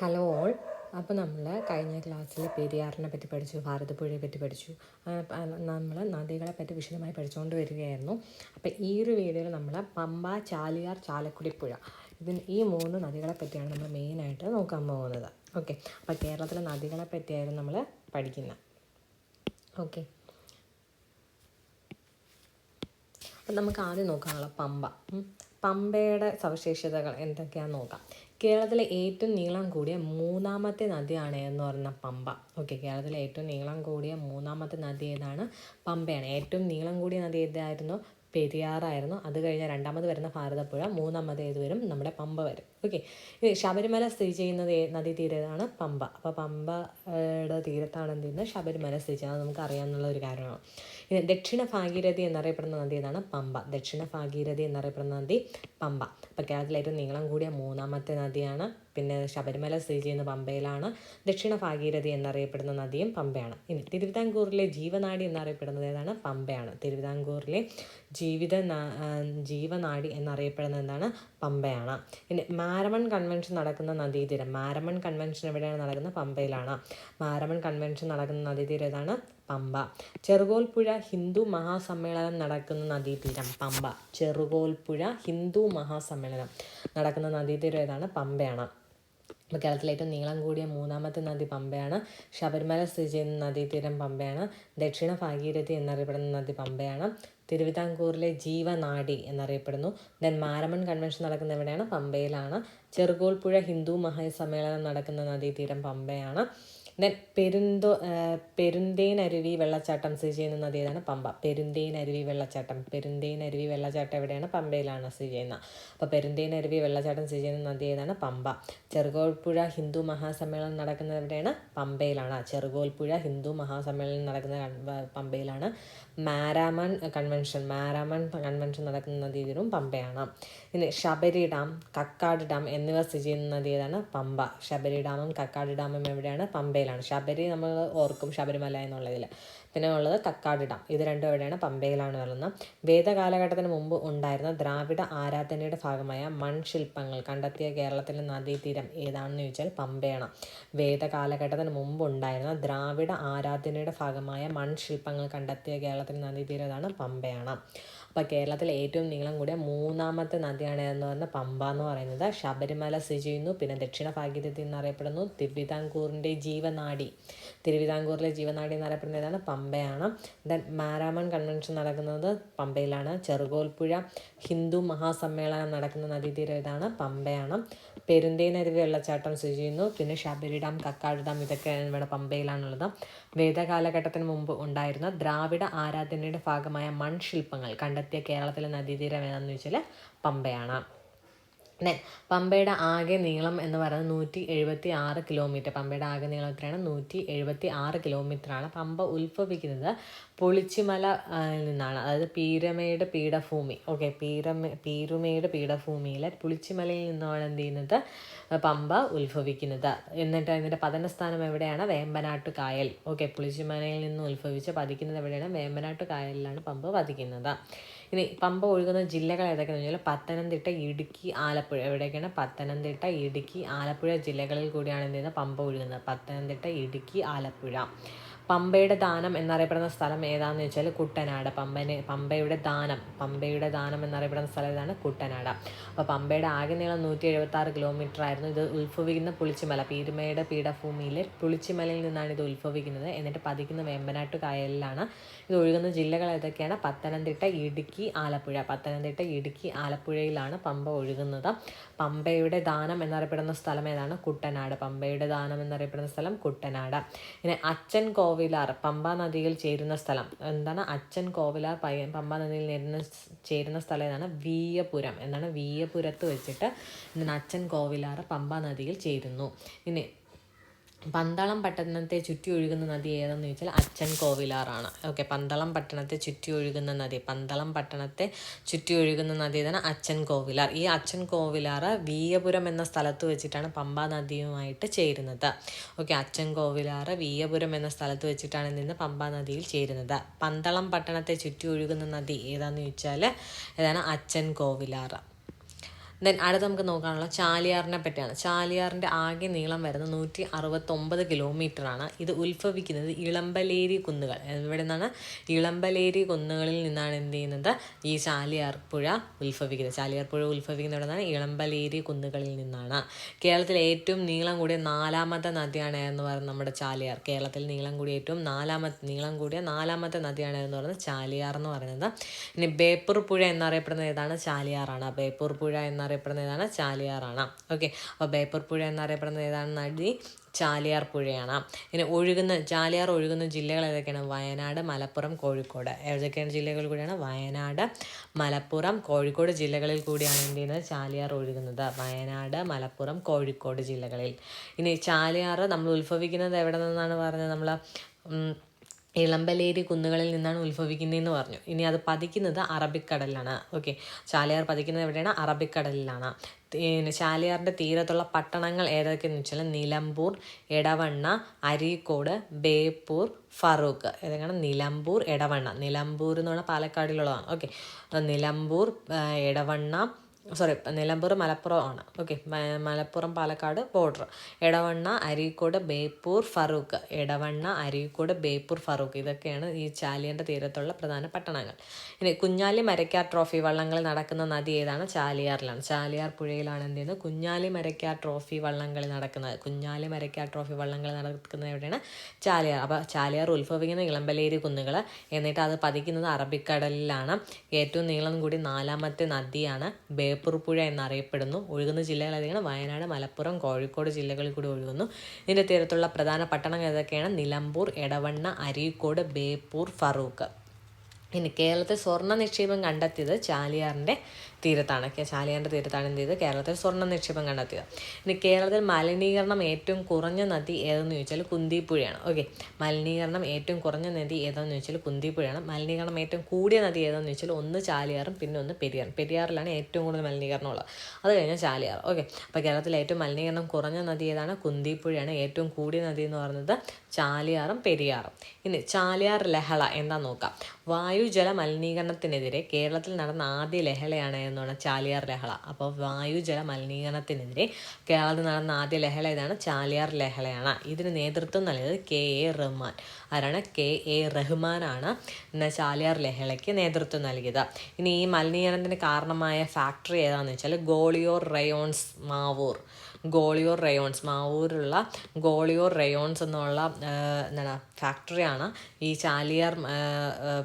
Hello all അപ്പോൾ നമ്മൾ കഴിഞ്ഞ ക്ലാസ്സിൽ പെരിയാറിനെ പറ്റി പഠിച്ചു ഭാരതപ്പുഴയെ പറ്റി പഠിച്ചു. നമ്മൾ നദികളെ പറ്റി വിശദമായി പഠിച്ചുകൊണ്ട് വരികയായിരുന്നു. അപ്പോൾ ഈ ഒരു വീഡിയോയിൽ നമ്മൾ പമ്പ ചാലിയാർ ചാലക്കുടി പുഴ ഇതിന് ഈ മൂന്ന് നദികളെ പറ്റിയാണ് നമ്മൾ മെയിനായിട്ട് നോക്കാൻ പോകുന്നത്. ഓക്കെ അപ്പോൾ കേരളത്തിലെ നദികളെ പറ്റിയായിരുന്നു നമ്മൾ പഠിക്കുന്നത് ഓക്കെ അപ്പം നമുക്ക് ആദ്യം നോക്കാനുള്ള പമ്പ. പമ്പയുടെ സവിശേഷതകൾ എന്തൊക്കെയാണെന്ന് നോക്കാം. കേരളത്തിലെ ഏറ്റവും നീളം കൂടിയ മൂന്നാമത്തെ നദിയാണ് എന്ന് പറഞ്ഞ പമ്പ. ഓക്കെ കേരളത്തിലെ ഏറ്റവും നീളം കൂടിയ മൂന്നാമത്തെ നദി ഏതാണ്? പമ്പയാണ്. ഏറ്റവും നീളം കൂടിയ നദി ഏതായിരുന്നു? പെരിയാറായിരുന്നു. അത് കഴിഞ്ഞാൽ രണ്ടാമത് വരുന്ന ഭാരതപ്പുഴ മൂന്നാമത് ഏത് വരും? നമ്മുടെ പമ്പ വരും. ഓക്കെ ശബരിമല സ്ഥിതി ചെയ്യുന്നത് നദീ തീരതാണ് പമ്പ. അപ്പോൾ പമ്പയുടെ തീരത്താണ് എന്ത് ചെയ്യുന്നത്? ശബരിമല സ്ഥിതി ചെയ്യുന്നത്. നമുക്ക് അറിയാമെന്നുള്ള ഒരു കാര്യമാണ് ഇനി ദക്ഷിണ ഭാഗീരഥി എന്നറിയപ്പെടുന്ന നദി ഏതാണ്? പമ്പ. ദക്ഷിണ ഭാഗീരഥി എന്നറിയപ്പെടുന്ന നദി പമ്പ. കേരളത്തിലെ ഏറ്റവും നീളം കൂടിയ മൂന്നാമത്തെ നദിയാണ്. പിന്നെ ശബരിമല സ്ഥിതി ചെയ്യുന്ന പമ്പയിലാണ്. ദക്ഷിണ ഭാഗീരഥി എന്നറിയപ്പെടുന്ന നദിയും പമ്പയാണ്. ഇനി തിരുവിതാംകൂറിലെ ജീവനാടി എന്നറിയപ്പെടുന്നത് ഏതാണ്? പമ്പയാണ്. തിരുവിതാംകൂറിലെ ജീവിത ജീവനാടി എന്നറിയപ്പെടുന്നത് എന്താണ്? പമ്പയാണ്. ഇനി മാരമൺ കൺവെൻഷൻ നടക്കുന്ന നദീതീരം. മാരമൺ കൺവെൻഷൻ എവിടെയാണ് നടക്കുന്നത്? പമ്പയിലാണ്. മാരമൺ കൺവെൻഷൻ നടക്കുന്ന നദീതീരം ഏതാണ്? പമ്പ. ചെറുകോൽപ്പുഴ ഹിന്ദു മഹാസമ്മേളനം നടക്കുന്ന നദീതീരം പമ്പ. ചെറുകോൽപ്പുഴ ഹിന്ദു മഹാസമ്മേളനം നടക്കുന്ന നദീതീരം ഏതാണ്? പമ്പയാണ്. അപ്പോൾ കേരളത്തിലെ ഏറ്റവും നീളം കൂടിയ മൂന്നാമത്തെ നദി പമ്പയാണ് ശബരിമല സ്ഥിതി ചെയ്യുന്ന നദീതീരം പമ്പയാണ്. ദക്ഷിണ ഭാഗീരഥി എന്നറിയപ്പെടുന്ന നദി പമ്പയാണ്. തിരുവിതാംകൂറിലെ ജീവനാടി എന്നറിയപ്പെടുന്നു. ദെൻ മാരമൺ കൺവെൻഷൻ നടക്കുന്ന എവിടെയാണ്? പമ്പയിലാണ്. ചെറുകോൽപ്പുഴ ഹിന്ദു മഹാസമ്മേളനം നടക്കുന്ന നദീതീരം പമ്പയാണ്. ദെൻ പെരുന്തോ പെരുന്തേൻ അരുവി വെള്ളച്ചാട്ടം സ്ഥിതി ചെയ്യുന്ന നദി ഏതാണ്? പമ്പ. പെരുന്തേൻ അരുവി വെള്ളച്ചാട്ടം. പെരുന്തേൻ അരുവി വെള്ളച്ചാട്ടം എവിടെയാണ്? പമ്പയിലാണ് സ്ഥിതി ചെയ്യുന്നത് അപ്പോൾ പെരുന്തേൻ അരുവി വെള്ളച്ചാട്ടം സ്ഥിതി ചെയ്യുന്ന നദി ഏതാണ്? പമ്പ. ചെറുകോൽപ്പുഴ ഹിന്ദു മഹാസമ്മേളനം നടക്കുന്നത് എവിടെയാണ്? പമ്പയിലാണ്. ചെറുകോൽപ്പുഴ ഹിന്ദു മഹാസമ്മേളനം നടക്കുന്ന പമ്പയിലാണ്. മാരാമൺ കൺവെൻഷൻ. മാരാമൺ കൺവെൻഷൻ നടക്കുന്ന നദി ഇതിലും പമ്പയാണ്. ഇനി ശബരി ഡാം കക്കാട് ഡാം എന്നിവ സ്ഥിതി ചെയ്യുന്ന നദി ഏതാണ്? പമ്പ. ശബരി ഡാമും കക്കാട് ഡാമും എവിടെയാണ്? പമ്പയിലാണ് ശബരി നമ്മൾ ഓർക്കും ശബരിമല എന്നുള്ളതിൽ. പിന്നെ ഉള്ളത് കക്കാട് ഡാം. ഇത് രണ്ടും എവിടെയാണ്? പമ്പയിലാണ് വരുന്നത്. വേദകാലഘട്ടത്തിന് മുമ്പ് ഉണ്ടായിരുന്ന ദ്രാവിഡ ആരാധനയുടെ ഭാഗമായ മൺശില്പങ്ങൾ കണ്ടെത്തിയ കേരളത്തിലെ നദീതീരം ഏതാണെന്ന് ചോദിച്ചാൽ പമ്പയാണ്. വേദകാലഘട്ടത്തിന് മുമ്പ് ഉണ്ടായിരുന്ന ദ്രാവിഡ ആരാധനയുടെ ഭാഗമായ മൺശില്പങ്ങൾ കണ്ടെത്തിയ കേരളത്തിലെ നദീതീരം ഏതാണ്? പമ്പയാണ്. അപ്പോൾ കേരളത്തിലെ ഏറ്റവും നീളം കൂടിയ മൂന്നാമത്തെ നദിയാണ് എന്ന് പറഞ്ഞ പമ്പ എന്ന് പറയുന്നത്. ശബരിമല സ്ഥിതി ചെയ്യുന്നു. പിന്നെ ദക്ഷിണ ഭാഗീരഥി എന്നറിയപ്പെടുന്നു. തിരുവിതാംകൂറിന്റെ ജീവനാടി. തിരുവിതാംകൂറിലെ ജീവനാടി എന്നറിയപ്പെടുന്ന ഏതാണ്? പമ്പയാണ്. ദെൻ മാരാമൺ കൺവെൻഷൻ നടക്കുന്നത് പമ്പയിലാണ്. ചെറുകോൽപ്പുഴ ഹിന്ദു മഹാസമ്മേളനം നടക്കുന്ന നദീതീരം ഏതാണ് പമ്പയാണ്. പെരുന്തേനരുവി വെള്ളച്ചാട്ടം സ്ഥിതി ചെയ്യുന്നു. പിന്നെ ശബരി ഡാം കക്കാട് ഡാം ഇതൊക്കെ ഇവിടെ പമ്പയിലാണുള്ളത്. വേദകാലഘട്ടത്തിന് മുമ്പ് ഉണ്ടായിരുന്ന ദ്രാവിഡ ആരാധനയുടെ ഭാഗമായ മൺശില്പങ്ങൾ കണ്ടെത്തിയ കേരളത്തിലെ നദീതീരം ഏതാണെന്ന് ചോദിച്ചാൽ പമ്പയാണ്. ദെൻ പമ്പയുടെ ആകെ നീളം എന്ന് പറയുന്നത് നൂറ്റി എഴുപത്തി ആറ് കിലോമീറ്റർ പമ്പയുടെ ആകെ നീളം എത്രയാണ്? നൂറ്റി എഴുപത്തി ആറ് കിലോമീറ്ററാണ് പമ്പ ഉത്ഭവിക്കുന്നത് പൊളിച്ചുമല നിന്നാണ്. അതായത് പീരമേട് പീഠഭൂമി. ഓക്കെ പീരമേ പീരുമേട് പീഠഭൂമിയിലെ പുളിച്ചിമലയിൽ നിന്നാണ് എന്ത് ചെയ്യുന്നത്? പമ്പ ഉത്ഭവിക്കുന്നത്. എന്നിട്ട് അതിന്റെ പതനസ്ഥാനം എവിടെയാണ്? വേമ്പനാട്ട് കായൽ. ഓക്കെ പുളിച്ചിമലയിൽ നിന്ന് ഉത്ഭവിച്ച് പതിക്കുന്നത് എവിടെയാണ്? വേമ്പനാട്ട് കായലിലാണ് പമ്പ പതിക്കുന്നത്. ഇനി പമ്പ ഒഴുകുന്ന ജില്ലകൾ ഏതൊക്കെയാണെന്ന് വെച്ചാൽ പത്തനംതിട്ട ഇടുക്കി ആലപ്പുഴ. എവിടെയൊക്കെയാണ്? പത്തനംതിട്ട ഇടുക്കി ആലപ്പുഴ ജില്ലകളിൽ കൂടിയാണ് എന്ത് ചെയ്യുന്നത്? പമ്പ ഒഴുകുന്നത്. പത്തനംതിട്ട ഇടുക്കി ആലപ്പുഴ. പമ്പയുടെ ദാനം എന്നറിയപ്പെടുന്ന സ്ഥലം ഏതാണെന്ന് വെച്ചാൽ കുട്ടനാട്. പമ്പന് പമ്പയുടെ ദാനം പമ്പയുടെ ദാനം എന്നറിയപ്പെടുന്ന സ്ഥലം ഏതാണ് കുട്ടനാട്. അപ്പോൾ പമ്പയുടെ ആകെ നീളം നൂറ്റി എഴുപത്തി ആറ് കിലോമീറ്റർ ആയിരുന്നു. ഇത് ഉത്ഭവിക്കുന്ന പുളിച്ചിമല പീരുമയുടെ പീഠഭൂമിയിലെ പുളിച്ചിമലയിൽ നിന്നാണ് ഇത് ഉത്ഭവിക്കുന്നത്. എന്നിട്ട് പതിക്കുന്ന വേമ്പനാട്ട് കായലിലാണ് ഇത് ഒഴുകുന്ന ജില്ലകൾ ഏതൊക്കെയാണ്? പത്തനംതിട്ട ഇടുക്കി ആലപ്പുഴ. പത്തനംതിട്ട ഇടുക്കി ആലപ്പുഴയിലാണ് പമ്പ ഒഴുകുന്നത്. പമ്പയുടെ ദാനം എന്നറിയപ്പെടുന്ന സ്ഥലം ഏതാണ്? കുട്ടനാട്. പമ്പയുടെ ദാനം എന്നറിയപ്പെടുന്ന സ്ഥലം കുട്ടനാട്. പിന്നെ അച്ഛൻ കോവിലാർ പമ്പ നദിയിൽ ചേരുന്ന സ്ഥലം. എന്താണ്? അച്ഛൻ കോവിലാർ പയ്യൻ പമ്പ നദിയിൽ നേരുന്ന ചേരുന്ന സ്ഥലം ഏതാണ് വീയപുരം എന്താണ് വീയപുരത്ത് വെച്ചിട്ട് എന്താണ് അച്ഛൻ കോവിലാർ പമ്പ നദിയിൽ ചേരുന്നു. ഇനി പന്തളം പട്ടണത്തെ ചുറ്റി ഒഴുകുന്ന നദി ഏതെന്ന് ചോദിച്ചാൽ അച്ഛൻ കോവിലാറാണ്. ഓക്കെ പന്തളം പട്ടണത്തെ ചുറ്റി ഒഴുകുന്ന നദി. പന്തളം പട്ടണത്തെ ചുറ്റി ഒഴുകുന്ന നദി തന്നെ അച്ഛൻ കോവിലാർ. ഈ അച്ഛൻ കോവിലാറ് വീയപുരം എന്ന സ്ഥലത്ത് വെച്ചിട്ടാണ് പമ്പാ നദിയുമായിട്ട് ചേരുന്നത്. ഓക്കെ അച്ഛൻ കോവിലാറ് വീയപുരം എന്ന സ്ഥലത്ത് വെച്ചിട്ടാണ് നിന്ന് പമ്പാ നദിയിൽ ചേരുന്നത്. പന്തളം പട്ടണത്തെ ചുറ്റി ഒഴുകുന്ന നദി ഏതാണെന്ന് ചോദിച്ചാൽ ഏതാണ് അച്ഛൻ കോവിലാർ. ദെൻ അടുത്ത് നമുക്ക് നോക്കാനുള്ള ചാലിയാറിനെ പറ്റിയാണ്. ചാലിയാറിന്റെ ആകെ നീളം വരുന്നത് നൂറ്റി അറുപത്തൊമ്പത് കിലോമീറ്ററാണ് ഇത് ഉത്ഭവിക്കുന്നത് ഇളമ്പലേരി കുന്നുകൾ. ഇവിടെ നിന്നാണ് ഇളമ്പലേരി കുന്നുകളിൽ നിന്നാണ് എന്ത് ചെയ്യുന്നത്? ഈ ചാലിയാർ പുഴ ഉത്ഭവിക്കുന്നത്. ചാലിയാർ പുഴ ഉത്ഭവിക്കുന്നത് ഇവിടെ നിന്നാണ് ഇളമ്പലേരി കുന്നുകളിൽ നിന്നാണ്. കേരളത്തിലെ ഏറ്റവും നീളം കൂടിയ നാലാമത്തെ നദിയാണ് എന്ന് പറയുന്നത് നമ്മുടെ ചാലിയാർ. കേരളത്തിൽ നീളം കൂടിയ ഏറ്റവും നാലാമത്തെ നീളം കൂടിയ നാലാമത്തെ നദിയാണ് എന്ന് പറയുന്നത്? ചാലിയാർ എന്ന് പറയുന്നത്. ഇനി ബേപ്പൂർ പുഴ എന്നറിയപ്പെടുന്നത് ഏതാണ്? ചാലിയാറാണ്. ബേപ്പൂർ പുഴ എന്നറിയപ്പെടുന്ന ഏതാണ് ചാലിയാറാണ് ഓക്കെ അപ്പോൾ ബേപ്പൂർ പുഴ എന്നറിയപ്പെടുന്ന ഏതാണ്? നദി ചാലിയാർ പുഴയാണ്. ഇനി ഒഴുകുന്ന ചാലിയാർ ഒഴുകുന്ന ജില്ലകൾ ഏതൊക്കെയാണ്? വയനാട് മലപ്പുറം കോഴിക്കോട്. ഏതൊക്കെയാണ് ജില്ലകൾ കൂടിയാണ്? വയനാട് മലപ്പുറം കോഴിക്കോട് ജില്ലകളിൽ കൂടിയാണ് എന്ത് ചെയ്യുന്നത്? ചാലിയാർ ഒഴുകുന്നത്. വയനാട് മലപ്പുറം കോഴിക്കോട് ജില്ലകളിൽ. ഇനി ചാലിയാർ നമ്മൾ ഉത്ഭവിക്കുന്നത് എവിടെ നിന്നാണ് പറഞ്ഞത്? നമ്മൾ ഇളമ്പലേരി കുന്നുകളിൽ നിന്നാണ് ഉത്ഭവിക്കുന്നതെന്ന് പറഞ്ഞു. ഇനി അത് പതിക്കുന്നത് അറബിക്കടലിലാണ്. ഓക്കെ. ചാലിയാർ പതിക്കുന്നത് എവിടെയാണ്? അറബിക്കടലിലാണ്. ചാലിയാറിന്റെ തീരത്തുള്ള പട്ടണങ്ങൾ ഏതൊക്കെയെന്ന് വെച്ചാൽ നിലമ്പൂർ എടവണ്ണ അരീക്കോട് ബേപ്പൂർ ഫറൂഖ്. ഏതൊക്കെയാണ്? നിലമ്പൂർ എടവണ്ണ. നിലമ്പൂർ എന്ന് പറഞ്ഞാൽ പാലക്കാടിലുള്ളതാണ്. ഓക്കെ. നിലമ്പൂർ എടവണ്ണ സോറി നിലമ്പൂർ മലപ്പുറം ആണ്. Okay Malappuram Palakkad border Edavanna Areekode Beypore Feroke. Edavanna Areekode Beypore Farooq. ഇതൊക്കെയാണ് ഈ ചാലിയന്റെ തീരത്തുള്ള പ്രധാന പട്ടണങ്ങൾ. ഇനി കുഞ്ഞാലി മരക്കാർ ട്രോഫി വള്ളങ്ങൾ നടക്കുന്ന നദി ഏതാണ്? ചാലിയാറിലാണ്. ചാലിയാർ പുഴയിലാണ് എന്ത് ചെയ്യുന്നത്? കുഞ്ഞാലി മരക്കാർ ട്രോഫി വള്ളങ്ങൾ നടക്കുന്നത്. കുഞ്ഞാലി മരക്കാർ ട്രോഫി വള്ളങ്ങൾ നടക്കുന്നത് എവിടെയാണ്? ചാലിയാർ. അപ്പോൾ ചാലിയാർ ഉത്ഭവിക്കുന്ന ഇളമ്പലേരി കുന്നുകൾ എന്നിട്ട് അത് പതിക്കുന്നത് അറബിക്കടലിലാണ്. ഏറ്റവും നീളം കൂടി നാലാമത്തെ നദിയാണ് ബേ ബേപ്പൂർ പുഴ എന്നറിയപ്പെടുന്നു. ഒഴുകുന്ന ഏതൊക്കെയാണ്? വയനാട് മലപ്പുറം കോഴിക്കോട് ജില്ലകളിൽ കൂടി ഒഴുകുന്നു. ഇതിന്റെ തീരത്തുള്ള പ്രധാന പട്ടണങ്ങൾ ഏതൊക്കെയാണ്? നിലമ്പൂർ എടവണ്ണ അരീക്കോട് ബേപ്പൂർ ഫറൂഖ്. ഇനി കേരളത്തിൽ സ്വർണ നിക്ഷേപം കണ്ടെത്തിയത് ചാലിയാറിന്റെ തീരത്താണ് ചാലിയാറിന്റെ തീരത്താണ് എന്ത് ചെയ്ത് കേരളത്തിൽ സ്വർണ നിക്ഷേപം കണ്ടെത്തിയത്. ഇനി കേരളത്തിൽ മലിനീകരണം ഏറ്റവും കുറഞ്ഞ നദി ഏതെന്ന് ചോദിച്ചാൽ കുന്തിപ്പുഴയാണ്. ഓക്കെ. മലിനീകരണം ഏറ്റവും കുറഞ്ഞ നദി ഏതെന്ന് ചോദിച്ചാൽ കുന്തിപ്പുഴയാണ്. മലിനീകരണം ഏറ്റവും കൂടിയ നദി ഏതെന്ന് ചോദിച്ചാൽ ഒന്ന് ചാലിയാറും പിന്നെ ഒന്ന് പെരിയാറും. പെരിയാറിലാണ് ഏറ്റവും കൂടുതൽ മലിനീകരണം ഉള്ളത്. അത് കഴിഞ്ഞാൽ ചാലിയാർ ഓക്കെ. അപ്പോൾ കേരളത്തിൽ ഏറ്റവും മലിനീകരണം കുറഞ്ഞ നദി ഏതാണ്? കുന്തിപ്പുഴയാണ്. ഏറ്റവും കൂടിയ നദി എന്ന് പറയുന്നത് ചാലിയാറും പെരിയാറും. ഇനി ചാലിയാർ ലഹള എന്താ നോക്കാം. വായുജല മലിനീകരണത്തിനെതിരെ കേരളത്തിൽ നടന്ന ആദ്യ ലഹളയാണ് എന്നാണ് ചാലിയാർ ലഹള. അപ്പോൾ വായുജല മലിനീകരണത്തിനെതിരെ കേരളത്തിൽ നടന്ന ആദ്യ ലഹള ഇതാണ് ചാലിയാർ ലഹളയാണ്. ഇതിന് നേതൃത്വം നൽകിയത് കെ എ റഹ്മാൻ. ആരാണ്? കെ എ റഹ്മാനാണ് എന്ന ചാലിയാർ ലഹളയ്ക്ക് നേതൃത്വം നൽകിയത്. ഇനി ഈ മലിനീകരണത്തിന് കാരണമായ ഫാക്ടറി ഏതാണെന്ന് വെച്ചാൽ ഗോളിയോർ റയോൺസ് മാവൂർ. ഗോളിയോർ റയോൺസ്. മാവൂരുള്ള ഗോളിയോർ റയോൺസ് എന്നുള്ള എന്താണ് ഫാക്ടറിയാണ് ഈ ചാലിയാർ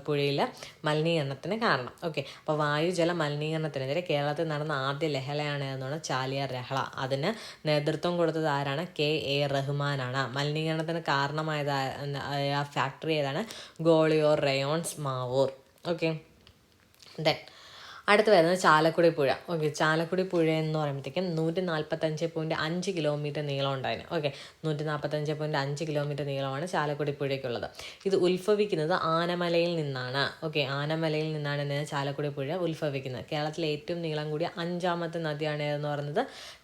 പുഴയിലെ മലിനീകരണത്തിന് കാരണം. ഓക്കെ അപ്പോൾ വായുജല മലിനീകരണത്തിനെതിരെ കേരളത്തിൽ നടന്ന ആദ്യ ലഹളയാണ് എന്നാണ് ചാലിയാർ ലഹള. അതിന് നേതൃത്വം കൊടുത്തത് ആരാണ്? കെ. എ. റഹ്മാനാണ്. മലിനീകരണത്തിന് കാരണമായത് ആ ഫാക്ടറി ഏതാണ്? Gwalior Rayons Mavoor. Okay then അടുത്ത് വരുന്നത് ചാലക്കുടി പുഴ. ഓക്കെ ചാലക്കുടി പുഴ എന്ന് പറയുമ്പോഴത്തേക്കും നൂറ്റി നാൽപ്പത്തഞ്ച് പോയിന്റ് അഞ്ച് കിലോമീറ്റർ നീളം ഉണ്ടായിരുന്നു. ഓക്കെ നൂറ്റി നാൽപ്പത്തഞ്ച് പോയിന്റ് അഞ്ച് കിലോമീറ്റർ നീളമാണ് ചാലക്കുടി പുഴയ്ക്കുള്ളത്. ഇത് ഉത്ഭവിക്കുന്നത് ആനമലയിൽ നിന്നാണ്. ഓക്കെ ആനമലയിൽ നിന്നാണ് എന്ന് ചാലക്കുടി പുഴ ഉത്ഭവിക്കുന്നത്. കേരളത്തിലെ ഏറ്റവും നീളം കൂടിയ അഞ്ചാമത്തെ നദിയാണ് എന്ന് പറയുന്നത്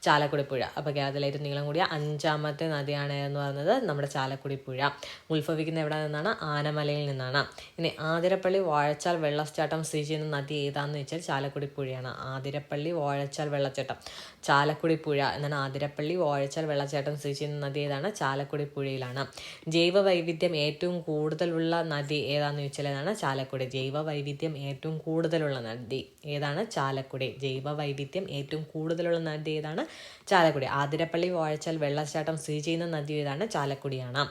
ചാലക്കുടി പുഴ. അപ്പോൾ കേരളത്തിലെ ഏറ്റവും നീളം കൂടിയ അഞ്ചാമത്തെ നദിയാണ് എന്ന് പറയുന്നത് നമ്മുടെ ചാലക്കുടി പുഴ. ഉത്ഭവിക്കുന്നത് എവിടെ നിന്നാണ്? ആനമലയിൽ നിന്നാണ്. ഇനി ആതിരപ്പള്ളി വാഴച്ചാൽ വെള്ളച്ചാട്ടം സ്ഥിതി ചെയ്യുന്ന നദി ഏതാണെന്ന് വെച്ചാൽ ചാലക്കുടി പുഴയാണ് ആതിരപ്പള്ളി വാഴച്ചാൽ വെള്ളച്ചാട്ടം. ചാലക്കുടി പുഴ എന്നാണ് ആതിരപ്പള്ളി വാഴച്ചാൽ വെള്ളച്ചാട്ടം സ്ഥിതി ചെയ്യുന്ന നദി ഏതാണ്? ചാലക്കുടി പുഴയിലാണ് ജൈവ വൈവിധ്യം ഏറ്റവും കൂടുതലുള്ള നദി ഏതാണെന്ന് ചോദിച്ചാൽ ഏതാണ്? ചാലക്കുടി. ജൈവ വൈവിധ്യം ഏറ്റവും കൂടുതലുള്ള നദി ഏതാണ്? ചാലക്കുടി. ജൈവ വൈവിധ്യം ഏറ്റവും കൂടുതലുള്ള നദി ഏതാണ്? ചാലക്കുടി. ആതിരപ്പള്ളി വാഴച്ചാൽ വെള്ളച്ചാട്ടം സ്ഥിതി ചെയ്യുന്ന നദി ഏതാണ്? ചാലക്കുടിയാണ്.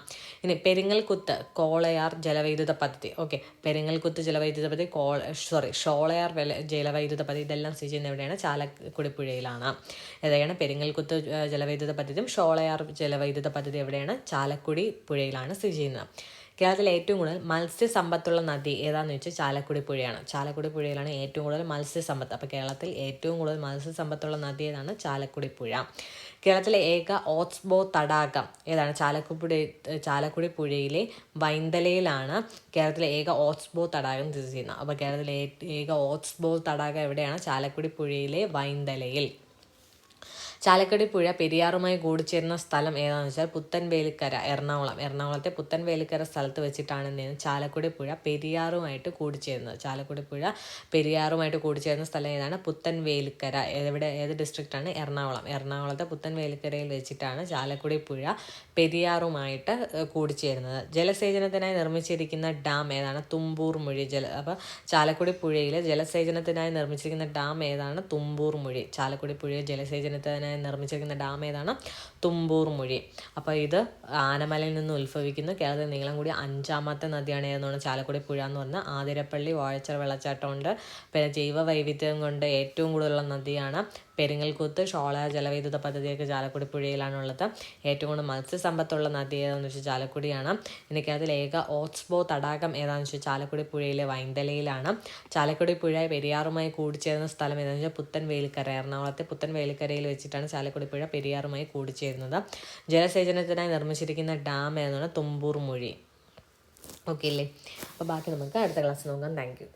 ഇനി പെരിങ്ങൽകുത്ത് കോളയാർ ജലവൈദ്യുത പദ്ധതി. ഓക്കെ. പെരിങ്ങൽകുത്ത് ജലവൈദ്യുത പദ്ധതി കോ സോറി ഷോളയാർ ജലവൈദ്യുത പദ്ധതി ഇതെല്ലാം സ്ഥിതി ചെയ്യുന്ന എവിടെയാണ്? ചാലക്കുടി പുഴയിലാണ് ഏതൊക്കെയാണ് പെരിങ്ങൽകുത്ത് ജലവൈദ്യുത പദ്ധതിയും ഷോളയാർ ജലവൈദ്യുത പദ്ധതി എവിടെയാണ്? ചാലക്കുടി പുഴയിലാണ് സ്ഥിതി ചെയ്യുന്നത്. കേരളത്തിലെ ഏറ്റവും കൂടുതൽ മത്സ്യസമ്പത്തുള്ള നദി ഏതാണെന്ന് വെച്ചാൽ ചാലക്കുടി പുഴയാണ്. ചാലക്കുടി പുഴയിലാണ് ഏറ്റവും കൂടുതൽ മത്സ്യസമ്പത്ത്. അപ്പോൾ കേരളത്തിൽ ഏറ്റവും കൂടുതൽ മത്സ്യസമ്പത്തുള്ള നദി ഏതാണ്? ചാലക്കുടി പുഴ. കേരളത്തിലെ ഏക ഓട്സ്ബോ തടാകം ഏതാണ്? ചാലക്കുടി ചാലക്കുടി പുഴയിലെ വൈന്തലയിലാണ് കേരളത്തിലെ ഏക ഓട്സ്ബോ തടാകം സ്ഥിതി ചെയ്യുന്നത്. അപ്പോൾ കേരളത്തിലെ ഏക ഓട്സ്ബോ തടാകം എവിടെയാണ്? ചാലക്കുടി പുഴയിലെ വൈന്തലയിൽ. ചാലക്കുടി പുഴ പെരിയാറുമായി കൂടിച്ചേരുന്ന സ്ഥലം ഏതാണെന്ന് വെച്ചാൽ പുത്തൻവേലിക്കര എറണാകുളം. എറണാകുളത്തെ പുത്തൻവേലിക്കര സ്ഥലത്ത് വെച്ചിട്ടാണ് എന്ത് ചാലക്കുടി പുഴ പെരിയാറുമായിട്ട് കൂടിച്ചേരുന്നത്. ചാലക്കുടി പുഴ പെരിയാറുമായിട്ട് കൂടിച്ചേരുന്ന സ്ഥലം ഏതാണ്? പുത്തൻവേലിക്കര. എവിടെ ഏത് ഡിസ്ട്രിക്റ്റാണ് എറണാകുളം. എറണാകുളത്തെ പുത്തൻവേലിക്കരയിൽ വെച്ചിട്ടാണ് ചാലക്കുടി പുഴ പെരിയാറുമായിട്ട് കൂടിച്ചേരുന്നത്. ജലസേചനത്തിനായി നിർമ്മിച്ചിരിക്കുന്ന ഡാം ഏതാണ്? തുമ്പൂർ മുഴി ജല അപ്പോൾ ചാലക്കുടി പുഴയിൽ ജലസേചനത്തിനായി നിർമ്മിച്ചിരിക്കുന്ന ഡാം ഏതാണ്? തുമ്പൂർ മുഴി. ചാലക്കുടി പുഴയിൽ ജലസേചനത്തിനായി നിർമ്മിച്ചിരിക്കുന്ന ഡാം ഏതാണ്? തുമ്പൂർ മുഴി. അപ്പോൾ ഇത് ആനമലയിൽ നിന്ന് ഉത്ഭവിക്കുന്നു. കേരളത്തിൽ നീളം കൂടി അഞ്ചാമത്തെ നദിയാണ് ഏതെന്നാണ് ചാലക്കുടി പുഴ എന്ന് പറഞ്ഞാൽ ആതിരപ്പള്ളി വാഴച്ചർ വെള്ളച്ചാട്ടമുണ്ട്. പിന്നെ ജൈവ വൈവിധ്യം കൊണ്ട് ഏറ്റവും കൂടുതലുള്ള നദിയാണ് പെരിങ്ങൽകുത്ത് ഷോള ജലവൈദ്യുത പദ്ധതിയൊക്കെ ചാലക്കുടി പുഴയിലാണുള്ളത് ഏറ്റവും കൂടുതൽ മത്സ്യസമ്പത്തുള്ള നദി ഏതാണെന്ന് വെച്ചാൽ ചാലക്കുടിയാണ്. ഇനി കേരളത്തിൽ ഏക ഓട്സ്ബോ തടാകം ഏതാണെന്ന് വെച്ചാൽ ചാലക്കുടി പുഴയിലെ വൈന്തലയിലാണ്. ചാലക്കുടി പുഴ പെരിയാറുമായി കൂടിച്ചേരുന്ന സ്ഥലം ഏതാണെന്ന് വെച്ചാൽ പുത്തൻ വേലിക്കര എറണാകുളത്തെ പുത്തൻ വേലിക്കരയിൽ വെച്ചിട്ടാണ് ചാലക്കുടി പുഴ പെരിയാറുമായി കൂടിച്ചേരുന്നത്. ജലസേചനത്തിനായി നിർമ്മിച്ചിരിക്കുന്ന ഡാം ഏതാണ് തുമ്പൂർ മൊഴി. ഓക്കെ അല്ലേ അപ്പോൾ ബാക്കി നമുക്ക് അടുത്ത ക്ലാസ് നോക്കാം. Thank you.